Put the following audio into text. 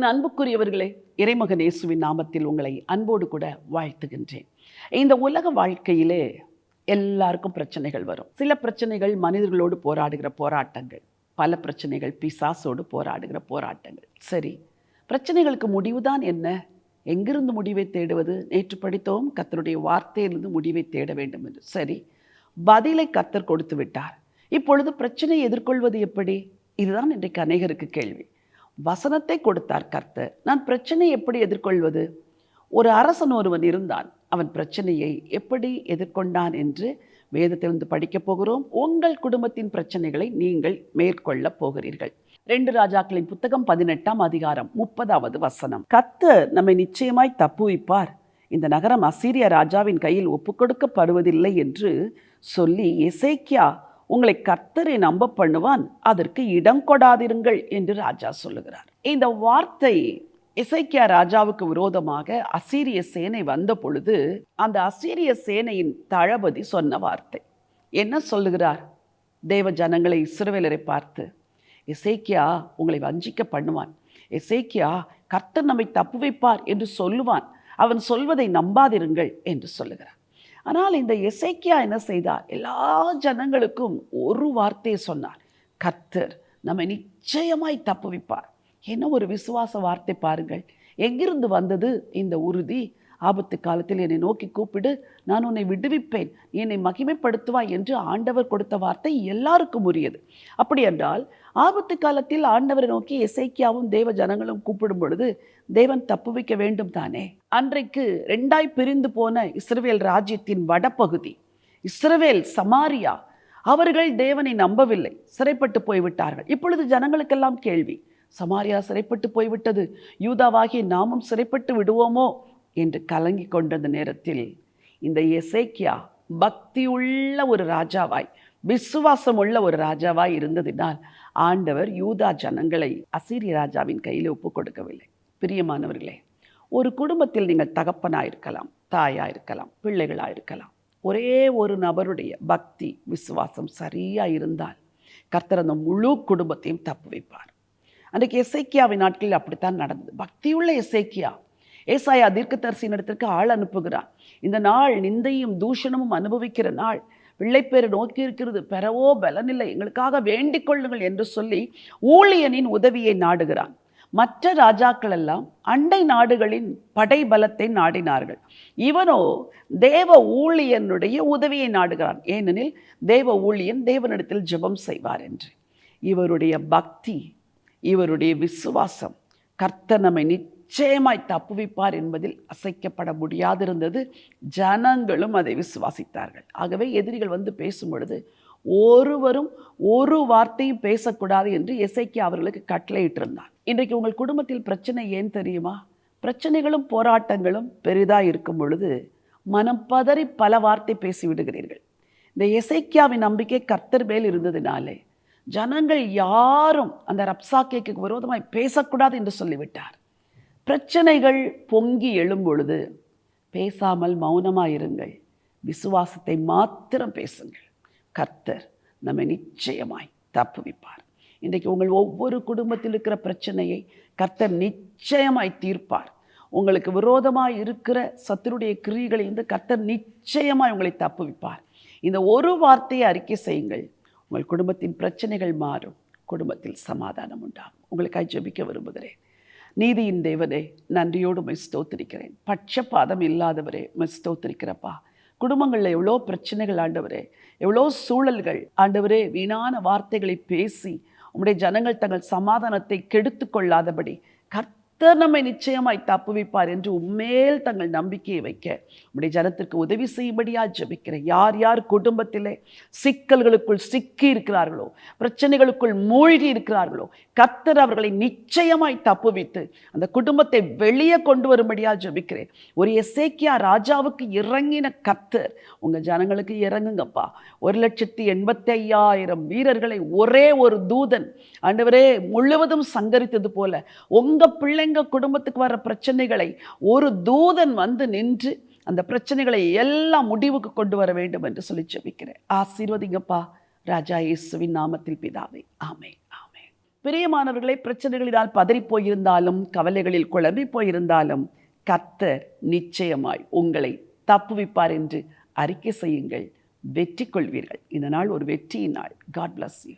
என் அன்புக்குரியவர்களே இறைமகன் இயேசுவின் நாமத்தில் உங்களை அன்போடு கூட வாழ்த்துகின்றேன். இந்த உலக வாழ்க்கையிலே எல்லாருக்கும் பிரச்சனைகள் வரும். சில பிரச்சனைகள் மனிதர்களோடு போராடுகிற போராட்டங்கள் பல பிரச்சனைகள் பிசாசோடு போராடுகிற போராட்டங்கள். சரி பிரச்சனைகளுக்கு முடிவுதான் என்ன? எங்கிருந்து முடிவை தேடுவது? நேற்று படித்தோம் கத்தருடைய வார்த்தையிலிருந்து முடிவை தேட வேண்டும் என்று. சரி பதிலை கத்தர் கொடுத்து விட்டார். இப்பொழுது பிரச்சனையை எதிர்கொள்வது எப்படி? இதுதான் இன்றைக்கு அநேகருக்கு கேள்வி. வசனத்தை கொடுத்தார் கர்த்தர். நான் பிரச்சனையை எப்படி எதிர்கொள்வது? ஒரு அரசன் ஒருவன் இருந்தான். அவன் பிரச்சனையை எப்படி எதிர்கொண்டான் என்று வேதத்திலிருந்து படிக்கப் போகிறோம். உங்கள் குடும்பத்தின் பிரச்சனைகளை நீங்கள் மேற்கொள்ளப் போகிறீர்கள். ரெண்டு ராஜாக்களின் புத்தகம் பதினெட்டாம் அதிகாரம் முப்பதாவது வசனம். கர்த்தர் நம்மை நிச்சயமாய் தப்புவிப்பார். இந்த நகரம் அசீரிய ராஜாவின் கையில் ஒப்புக்கொடுக்கப்படுவதில்லை என்று சொல்லி எசேக்கியா உங்களை கர்த்தரை நம்ப பண்ணுவான் அதற்கு இடம் கொடாதிருங்கள் என்று ராஜா சொல்லுகிறார். இந்த வார்த்தை இசைக்கியா ராஜாவுக்கு விரோதமாக அசீரிய சேனை வந்த பொழுது அந்த அசீரிய சேனையின் தளபதி சொன்ன வார்த்தை. என்ன சொல்லுகிறார்? தேவ ஜனங்களை இஸ்ரவேலரை பார்த்து இசைக்கியா உங்களை வஞ்சிக்க பண்ணுவான். இசைக்கியா கர்த்தர் நம்மை தப்பு வைப்பார் என்று சொல்லுவான். அவன் சொல்வதை நம்பாதிருங்கள் என்று சொல்லுகிறார். ஆனால் இந்த இசைக்கியா என்ன செய்தார்? எல்லா ஜனங்களுக்கும் ஒரு வார்த்தையை சொன்னார். கத்தர் நம்மை நிச்சயமாய் தப்புவிப்பார். என்ன ஒரு விசுவாச வார்த்தை பாருங்கள். எங்கிருந்து வந்தது இந்த உறுதி? ஆபத்து காலத்தில் என்னை நோக்கி கூப்பிடு நான் உன்னை விடுவிப்பேன். என்னை மகிமைப்படுத்துவாய் என்று ஆண்டவர் கொடுத்த வார்த்தை எல்லாருக்கும் உரியது. அப்படி என்றால் ஆபத்து காலத்தில் ஆண்டவரை நோக்கி இசைக்கியாவும் தேவ ஜனங்களும் கூப்பிடும் பொழுது தேவன் தப்புவிக்க வேண்டும் தானே? அன்றைக்கு ரெண்டாய் பிரிந்து போன இஸ்ரவேல் ராஜ்யத்தின் வடபகுதி இஸ்ரவேல் சமாரியா அவர்கள் தேவனை நம்பவில்லை சிறைப்பட்டு போய்விட்டார்கள். இப்பொழுது ஜனங்களுக்கெல்லாம் கேள்வி சமாரியா சிறைப்பட்டு போய்விட்டது யூதாவாகி நாமும் சிறைப்பட்டு விடுவோமோ? என்று கலங்கி கொண்டது நேரத்தில் இந்த எசேக்கியா உள்ள ஒரு ராஜாவாய் விசுவாசம் உள்ள ஒரு ராஜாவாய் இருந்ததினால் ஆண்டவர் யூதா ஜனங்களை அசீரிய ராஜாவின் கையில் ஒப்பு கொடுக்கவில்லை. பிரியமானவர்களே ஒரு குடும்பத்தில் நீங்கள் தகப்பனாக இருக்கலாம் தாயாக இருக்கலாம் பிள்ளைகளாக இருக்கலாம் ஒரே ஒரு நபருடைய பக்தி விசுவாசம் சரியாக இருந்தால் கர்த்தர் அந்த முழு குடும்பத்தையும் தப்பு வைப்பார் அன்றைக்கு எசைக்கியாவின் நாட்களில் அப்படித்தான் நடந்தது. பக்தியுள்ள எசைக்கியா ஏசாயா தீர்க்கதரிசியின் இடத்திற்கு ஆள் அனுப்புகிறார். இந்த நாள் நிந்தையும் தூஷணமும் அனுபவிக்கிற நாள். பிள்ளைப்பேரை நோக்கி இருக்கிறது. பெறவோ பலனில்லை. எங்களுக்காக வேண்டிக் கொள்ளுங்கள் என்று சொல்லி ஊழியனின் உதவியை நாடுகிறான். மற்ற ராஜாக்கள் எல்லாம் அண்டை நாடுகளின் படை பலத்தை நாடினார்கள். இவனோ தேவ ஊழியனுடைய உதவியை நாடுகிறான். ஏனெனில் தேவ ஊழியன் தேவனிடத்தில் ஜெபம் செய்வார் என்று. இவருடைய பக்தி இவருடைய விசுவாசம் கர்த்தனமை நம்மை நிச்சயமாய் தப்புவிப்பார் என்பதில் அசைக்கப்பட முடியாதிருந்தது. ஜனங்களும் அதை விசுவாசித்தார்கள். ஆகவே எதிரிகள் வந்து பேசும் பொழுது ஒருவரும் ஒரு வார்த்தையும் பேசக்கூடாது என்று எசைக்கு அவர்களுக்கு கட்டளையிட்டிருந்தார் இன்றைக்கு உங்கள் குடும்பத்தில் பிரச்சனை ஏன் தெரியுமா? பிரச்சனைகளும் போராட்டங்களும் பெரிதாக இருக்கும் பொழுது மனம் பதறி பல வார்த்தை பேசிவிடுகிறீர்கள் இந்த எசைக்கியாவின் நம்பிக்கை கர்த்தர் மேல் இருந்ததினாலே ஜனங்கள் யாரும் அந்த ரப்சாக்கேக்கு விரோதமாய் பேசக்கூடாது என்று சொல்லிவிட்டார். பிரச்சனைகள் பொங்கி எழும் பொழுது பேசாமல் மௌனமாயிருங்கள். விசுவாசத்தை மாத்திரம் பேசுங்கள். கர்த்தர் நம்மை நிச்சயமாய் தப்புவிப்பார். இன்றைக்கு உங்கள் ஒவ்வொரு குடும்பத்தில் இருக்கிற பிரச்சனையை கர்த்தர் நிச்சயமாய் தீர்ப்பார். உங்களுக்கு விரோதமாக இருக்கிற சத்துருடைய கிரிகளை இருந்து கர்த்தர் நிச்சயமாய் உங்களை தப்புவிப்பார். இந்த ஒரு வார்த்தையை அறிக்கை செய்யுங்கள். உங்கள் குடும்பத்தின் பிரச்சனைகள் மாறும். குடும்பத்தில் சமாதானம் உண்டாகும். உங்களுக்காக ஜெபிக்க விரும்புகிறேன். நீதியின் தேவனே நன்றியோடு உம்மை ஸ்தோத்திருக்கிறேன். பட்சபாதம் இல்லாதவரே உம்மை ஸ்தோத்திருக்கிறப்பா. குடும்பங்களில் எவ்வளோ பிரச்சனைகள் ஆண்டவரே. எவ்வளோ சூழல்கள் ஆண்டவரே வீணான வார்த்தைகளை பேசி உம்முடைய ஜனங்கள் தங்கள் சமாதானத்தை கெடுத்து கொள்ளாதபடி கர்த்த கர்த்தர் நம்மை நிச்சயமாய் தப்புவிப்பார் என்று உண்மையில் தங்கள் நம்பிக்கையை வைக்க. உடைய ஜனத்திற்கு உதவி செய்யும்படியா ஜபிக்கிற யார் யார் குடும்பத்திலே சிக்கல்களுக்குள் சிக்கி இருக்கிறார்களோ பிரச்சனைகளுக்குள் மூழ்கி இருக்கிறார்களோ கர்த்தர் அவர்களை நிச்சயமாய் தப்புவித்து அந்த குடும்பத்தை வெளியே கொண்டு வரும்படியா ஜெபிக்கிறேன். ஒரு எசேக்கியா ராஜாவுக்கு இறங்கின கர்த்தர் உங்கள் ஜனங்களுக்கு இறங்குங்கப்பா. ஒரு லட்சத்தி எண்பத்தி ஐயாயிரம் வீரர்களை ஒரே ஒரு தூதன் ஆண்டவரே முழுவதும் சங்கரித்தது போல உங்க பிள்ளைங்க எங்கள் குடும்பத்துக்கு வர பிரச்சனைகளை ஒரு தூதன் வந்து நின்று அந்த பிரச்சனைகளை எல்லாம் முடிவுக்கு கொண்டு வர வேண்டும் என்று சொல்லி ஜெபிக்கிறேன். ஆசீர்வதிங்கப்பா. ராஜா இயேசுவின் நாமத்தில் பிதாவே. ஆமே ஆமே பிரியமானவர்களை பிரச்சனைகளினால் பதறி போயிருந்தாலும் கவலைகளில் குழம்பி போயிருந்தாலும் கத்தர் நிச்சயமாய் உங்களை தப்புவிப்பார் என்று அறிக்கை செய்யுங்கள். வெற்றி கொள்வீர்கள் இந்த நாள் ஒரு வெற்றியின் நாள். God bless you